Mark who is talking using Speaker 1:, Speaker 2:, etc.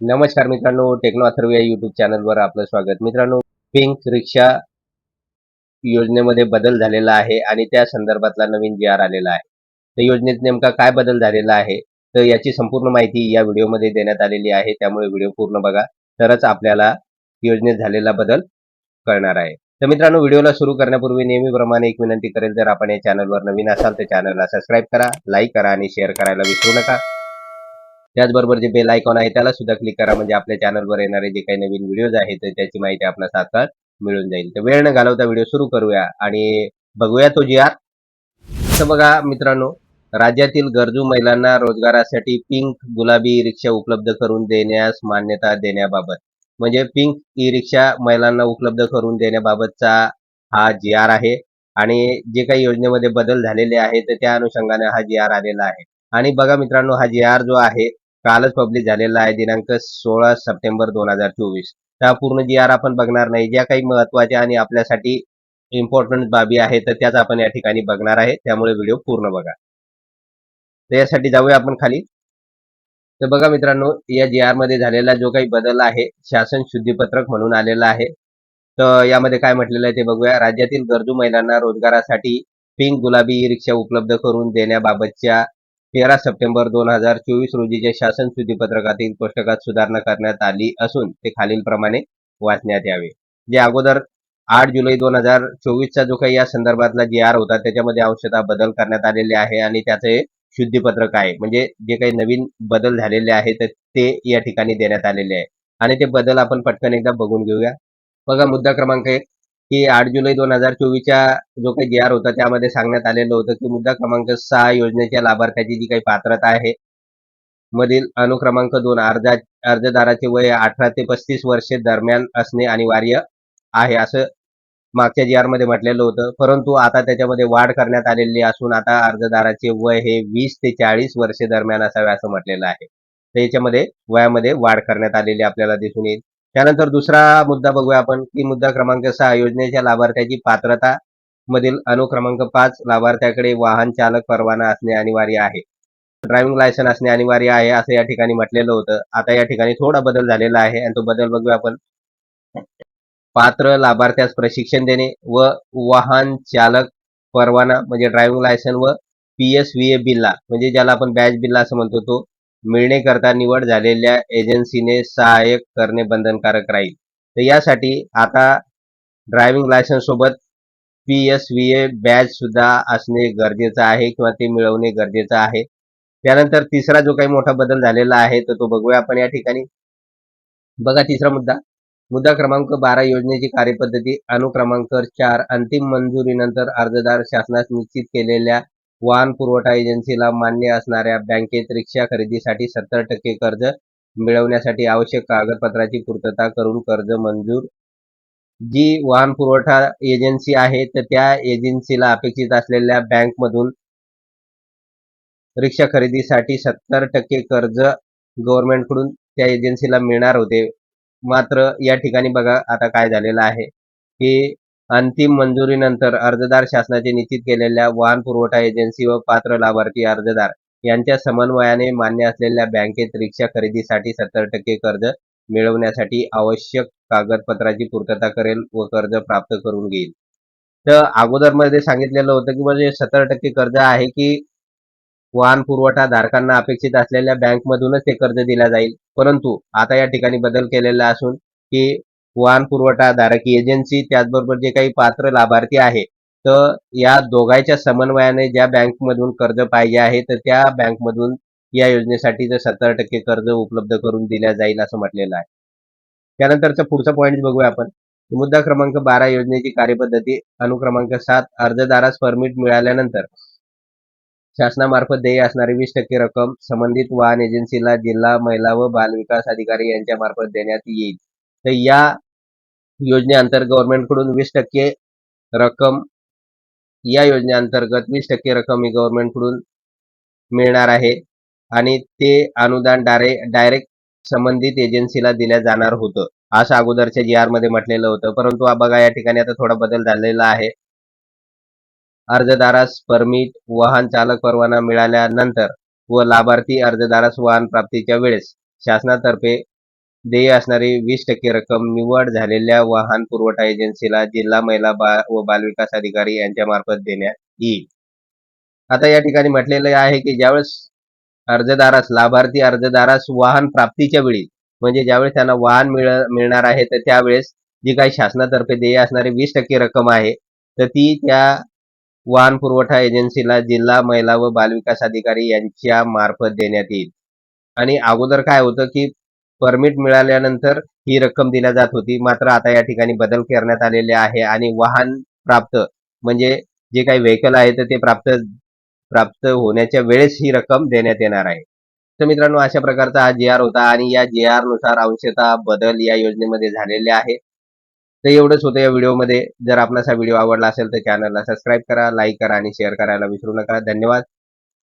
Speaker 1: नमस्कार मित्रांनो टेक्नो अथर्व या युट्यूब चॅनलवर आपलं स्वागत. मित्रांनो पिंक रिक्षा योजनेमध्ये बदल झालेला आहे आणि त्या संदर्भातला नवीन जी आर आलेला आहे. त्या योजनेत नेमका काय बदल झालेला आहे? तर याची संपूर्ण माहिती या व्हिडिओमध्ये देण्यात आलेली आहे. त्यामुळे व्हिडिओ पूर्ण बघा. तरच आपल्याला योजनेत झालेला बदल कळणार आहे. तर मित्रांनो व्हिडिओला सुरू करण्यापूर्वी नेहमीप्रमाणे एक विनंती करेल जर आपण या चॅनलवर नवीन असाल तर चॅनलला सबस्क्राईब करा लाईक करा आणि शेअर करायला विसरू नका. त्याचबरोबर जे बेल आयकॉन आहे त्याला सुद्धा क्लिक करा. म्हणजे आपल्या चॅनलवर येणारे जे काही नवीन व्हिडिओज आहेत त्याची माहिती आपल्याला तात्काळ मिळून जाईल. तर वेळ न घालवता व्हिडिओ सुरू करूया आणि बघूया तो जी आर. तर बघा मित्रांनो राज्यातील गरजू महिलांना रोजगारासाठी पिंक गुलाबी रिक्षा उपलब्ध करून देण्यास मान्यता देण्याबाबत. म्हणजे पिंक ई रिक्षा महिलांना उपलब्ध करून देण्याबाबतचा हा जी आर आहे. आणि जे काही योजनेमध्ये बदल झालेले आहेत त्या अनुषंगाने हा जी आर आलेला आहे. आणि बघा मित्रांनो हा जी आर जो आहे कालच पब्लिश झालेला आहे दिनांक सोळा सप्टेंबर दोन हजार चोवीस. त्या पूर्ण जी आर आपण बघणार नाही. ज्या काही महत्त्वाच्या आणि आपल्यासाठी इम्पॉर्टंट बाबी आहेत तर त्याच आपण या ठिकाणी बघणार आहे. त्यामुळे व्हिडिओ पूर्ण बघा. तर यासाठी जाऊया आपण खाली. तर बघा मित्रांनो या जी आरमध्ये झालेला जो काही बदल आहे शासन शुद्धीपत्रक म्हणून आलेला आहे. तर यामध्ये काय म्हटलेलं आहे ते बघूया. राज्यातील गरजू महिलांना रोजगारासाठी पिंक गुलाबी ई रिक्षा उपलब्ध करून देण्याबाबतच्या तेरा सप्टेंबर दोन हजार चोवीस रोजीच्या शासन सुधीपत्रकातील कोष्टकात सुधारणा करण्यात आली असून ते खालीलप्रमाणे वाचण्यात यावे. जे अगोदर आठ जुलै दोन हजार चोवीसचा जो काही या संदर्भातला जी आर होता त्याच्यामध्ये अंशतः बदल करण्यात आलेले आहे आणि त्याचे शुद्धीपत्रक आहे. म्हणजे जे काही नवीन बदल झालेले आहेत ते या ठिकाणी देण्यात आलेले आहे. आणि ते बदल आपण पटकन एकदा बघून घेऊया. बघा मुद्दा क्रमांक एक. की आठ जुलै दोन हजार चोवीसच्या जो काही जी आर होता त्यामध्ये सांगण्यात आलेलं होतं की मुद्दा क्रमांक सहा योजनेच्या लाभार्थ्याची जी काही पात्रता आहे मधील अनुक्रमांक दोन अर्जा अर्जदाराचे वय अठरा ते पस्तीस वर्षे दरम्यान असणे अनिवार्य आहे असं मागच्या जी आरमध्ये म्हटलेलं होतं. परंतु आता त्याच्यामध्ये वाढ करण्यात आलेली असून आता अर्जदाराचे वय हे वीस ते चाळीस वर्षे दरम्यान असावे असं म्हटलेलं आहे. तर याच्यामध्ये वयामध्ये वाढ करण्यात आलेली आपल्याला दिसून येईल. त्यानंतर दुसरा मुद्दा बघूया आपण की मुद्दा क्रमांक सहा योजनेच्या लाभार्थ्याची पात्रता मधील अनुक्रमांक पाच लाभार्थ्याकडे वाहन चालक परवाना असणे अनिवार्य आहे. ड्रायव्हिंग लायसन असणे अनिवार्य आहे असं या ठिकाणी म्हटलेलं होतं. आता या ठिकाणी थोडा बदल झालेला आहे आणि तो बदल बघूया आपण. पात्र लाभार्थ्यास प्रशिक्षण देणे व वाहन चालक परवाना म्हणजे ड्रायव्हिंग लायसन व पी एस व्ही ए बिल्ला म्हणजे ज्याला आपण बॅच बिल्ला असं म्हणतो तो मिळणेकरता निवड झालेल्या एजन्सीने सहाय्यक करणे बंधनकारक राहील. तर यासाठी आता ड्रायव्हिंग लायसन्स सोबत P S V A badge सुद्धा असणे गरजेचं आहे किंवा ते मिळवणे गरजेचं आहे. त्यानंतर तिसरा जो काही मोठा बदल झालेला आहे तर तो बघूया आपण या ठिकाणी. बघा तिसरा मुद्दा. मुद्दा क्रमांक बारा योजनेची कार्यपद्धती. अनुक्रमांक चार अंतिम मंजुरीनंतर अर्जदार शासनास निश्चित केलेल्या वाहन पुरवठा एजन्सीला मान्य असणाऱ्या बँकेत रिक्षा खरेदीसाठी सत्तर टक्के कर्ज मिळवण्यासाठी आवश्यक कागदपत्राची पूर्तता करून कर्ज मंजूर. जी वाहन पुरवठा एजन्सी आहे तर त्या एजन्सीला अपेक्षित असलेल्या बँकमधून रिक्षा खरेदीसाठी सत्तर टक्के कर्ज गव्हर्नमेंटकडून त्या एजन्सीला मिळणार होते. मात्र या ठिकाणी बघा आता काय झालेलं आहे. की अंतिम मंजुरीनंतर अर्जदार शासनाचे निश्चित केलेल्या वाहन पुरवठा एजन्सी व पात्र लाभार्थी अर्जदार यांच्या समन्वयाने मान्य असलेल्या बँकेत रिक्षा खरेदीसाठी सत्तर टक्के कर्ज मिळवण्यासाठी आवश्यक कागदपत्राची पूर्तता करेल व कर्ज प्राप्त करून घेईल. तर अगोदरमध्ये सांगितलेलं होतं की म्हणजे सत्तर टक्के कर्ज आहे की वाहन पुरवठा धारकांना अपेक्षित असलेल्या बँकमधूनच ते कर्ज दिला जाईल. परंतु आता या ठिकाणी बदल केलेला असून की वाहन पुरवठा धारक एजन्सी त्याचबरोबर जे काही पात्र लाभार्थी आहे तर या दोघांच्या समन्वयाने ज्या बँकमधून कर्ज पाहिजे आहे तर त्या बँकमधून या योजनेसाठी सत्तर टक्के कर्ज उपलब्ध करून दिल्या जाईल असं म्हटलेलं आहे. त्यानंतरचा पुढचा पॉईंट बघूया आपण. मुद्दा क्रमांक बारा योजनेची कार्यपद्धती. अनुक्रमांक सात अर्जदारास परमिट मिळाल्यानंतर शासनामार्फत देय असणारी वीस टक्के रक्कम संबंधित वाहन एजन्सीला जिल्हा महिला व बाल विकास अधिकारी यांच्या मार्फत देण्यात येईल. तर या योजनेअंतर्गत गव्हर्नमेंटकडून वीस टक्के रक्कम या योजनेअंतर्गत वीस टक्के रक्कम ही गव्हर्नमेंटकडून मिळणार आहे. आणि ते अनुदान डायरे डायरेक्ट संबंधित एजन्सीला दिल्या जाणार होतं. असं अगोदरच्या जी आरमध्ये म्हटलेलं होतं. परंतु बघा या ठिकाणी आता थोडा बदल झालेला आहे. अर्जदारास परमिट वाहन चालक परवाना मिळाल्यानंतर व लाभार्थी अर्जदारास वाहन प्राप्तीच्या वेळेस शासनातर्फे देय असणारी वीस टक्के रक्कम निवड झालेल्या वाहन पुरवठा एजन्सीला जिल्हा महिला बा व बालविकास अधिकारी यांच्या मार्फत देण्यात येईल. आता या ठिकाणी म्हटलेलं आहे की ज्यावेळेस अर्जदारास लाभार्थी अर्जदारास वाहन प्राप्तीच्या वेळी म्हणजे ज्यावेळेस त्यांना वाहन मिळ मिळणार आहे तर त्यावेळेस जी काही शासनातर्फे देय असणारी वीस टक्के रक्कम आहे तर ती त्या वाहन पुरवठा एजन्सीला जिल्हा महिला व बालविकास अधिकारी यांच्या मार्फत देण्यात येईल. आणि अगोदर काय होतं की परमिट मिळाल्यानंतर ही रक्कम दिल्या जात होती. मात्र आता या ठिकाणी बदल करण्यात आलेले आहे आणि वाहन प्राप्त म्हणजे जे काही व्हेकल आहे तर ते प्राप्त प्राप्त होण्याच्या वेळेस ही रक्कम देण्यात येणार आहे. तर मित्रांनो अशा प्रकारचा हा जी आर होता आणि या जी आरनुसार अंशतः बदल या योजनेमध्ये झालेले आहे. तर एवढंच होतं या व्हिडिओमध्ये. जर आपणास हा व्हिडिओ आवडला असेल तर चॅनलला सबस्क्राईब करा लाईक करा आणि शेअर करायला विसरू नका. धन्यवाद.